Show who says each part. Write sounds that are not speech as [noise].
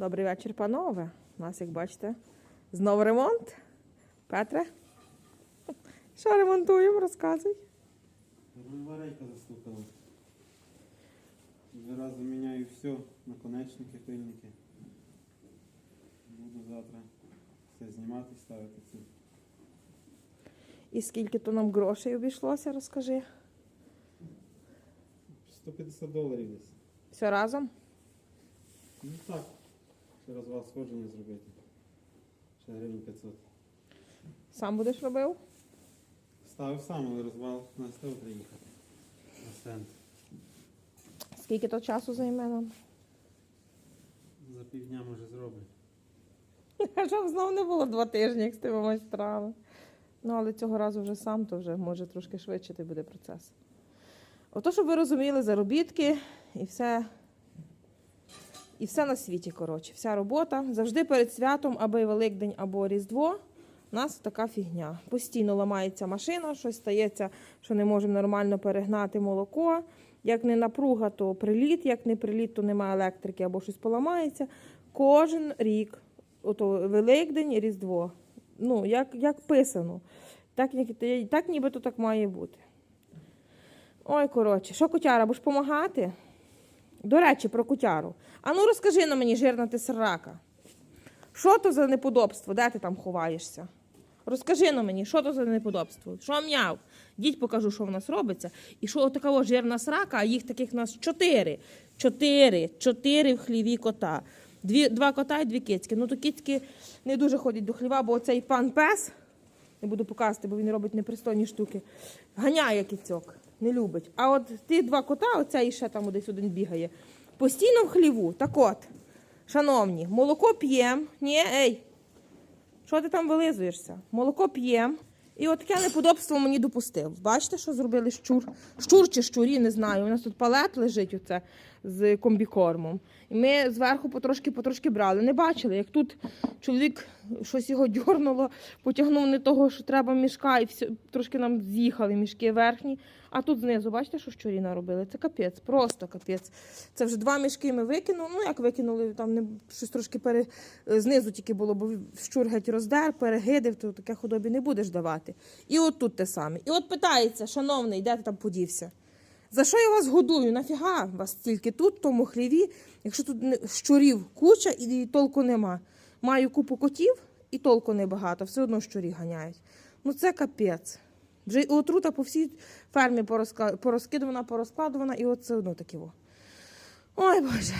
Speaker 1: Добрий вечір, панове. У нас, як бачите, знову ремонт. Петре, що ремонтуємо, розказуй.
Speaker 2: Варейка застукала. Зараз заміняю все, наконечники, пильники. Буду завтра все знімати, ставити ці.
Speaker 1: І скільки то нам грошей обійшлося, розкажи.
Speaker 2: 150 доларів десь.
Speaker 1: Все разом?
Speaker 2: Ну так. Ще розвал сходження зробити. Ще гривень 500.
Speaker 1: Сам будеш робив?
Speaker 2: Ставив сам, але розвал на став приїхати. На стенд.
Speaker 1: Скільки то часу займе нам?
Speaker 2: За півдня може зроблю. [laughs]
Speaker 1: Щоб знову не було два тижні, як з тими майстрами. Ну, але цього разу вже сам, то вже може трошки швидше буде процес. Ото, щоб ви розуміли, заробітки і все, і все на світі, коротше, вся робота. Завжди перед святом, аби Великдень або Різдво, у нас така фігня. Постійно ламається машина, щось стається, що не можемо нормально перегнати молоко. Як не напруга, то приліт, як не приліт, то немає електрики або щось поламається. Кожен рік, ото Великдень, Різдво. Ну, як, як писано. Так, так нібито так має бути. Ой, коротше, що котяра, будеш допомагати? До речі, про котяру. А ну розкажи на мені, жирна ти срака. Що то за неподобство? Де ти там ховаєшся? Розкажи на мені, що то за неподобство? Що м'яв? Діть покажу, що в нас робиться. І що така о жирна срака, а їх таких у нас чотири. Чотири. Чотири в хліві кота. Дві, два кота і дві кицьки. Ну то кицьки не дуже ходять до хліва, бо оцей пан пес, не буду показувати, бо він робить непристойні штуки. Ганяє кицьок, не любить. А от ті два кота, оця і ще там десь один бігає, постійно в хліву. Так от, шановні, молоко п'єм. Ні, ей, що ти там вилизуєшся? Молоко п'єм. І от таке неподобство мені допустив. Бачите, що зробили щур? Щур чи щурі, не знаю. У нас тут палет лежить оце з комбікормом. І ми зверху потрошки-потрошки брали. Не бачили, як тут чоловік щось його дьорнуло, потягнув не того, що треба мішка, і все, трошки нам з'їхали мішки верхні. А тут знизу, бачите, що щурі наробили? Це капець, просто капець. Це вже два мішки ми викинули. Ну, як викинули, там не щось трошки пере... знизу тільки було, бо щур геть роздер, перегидив, то таке худобі не будеш давати. І от тут те саме. І от питається, шановний, де ти там подівся? За що я вас годую? Нафіга вас тільки тут, в тому хліві, якщо тут щурів куча і толку нема. Маю купу котів і толку небагато, все одно щурі ганяють. Ну це капець. Вже отрута по всій фермі порозкидувана, порозкладувана, і от все одно таке. Ой Боже.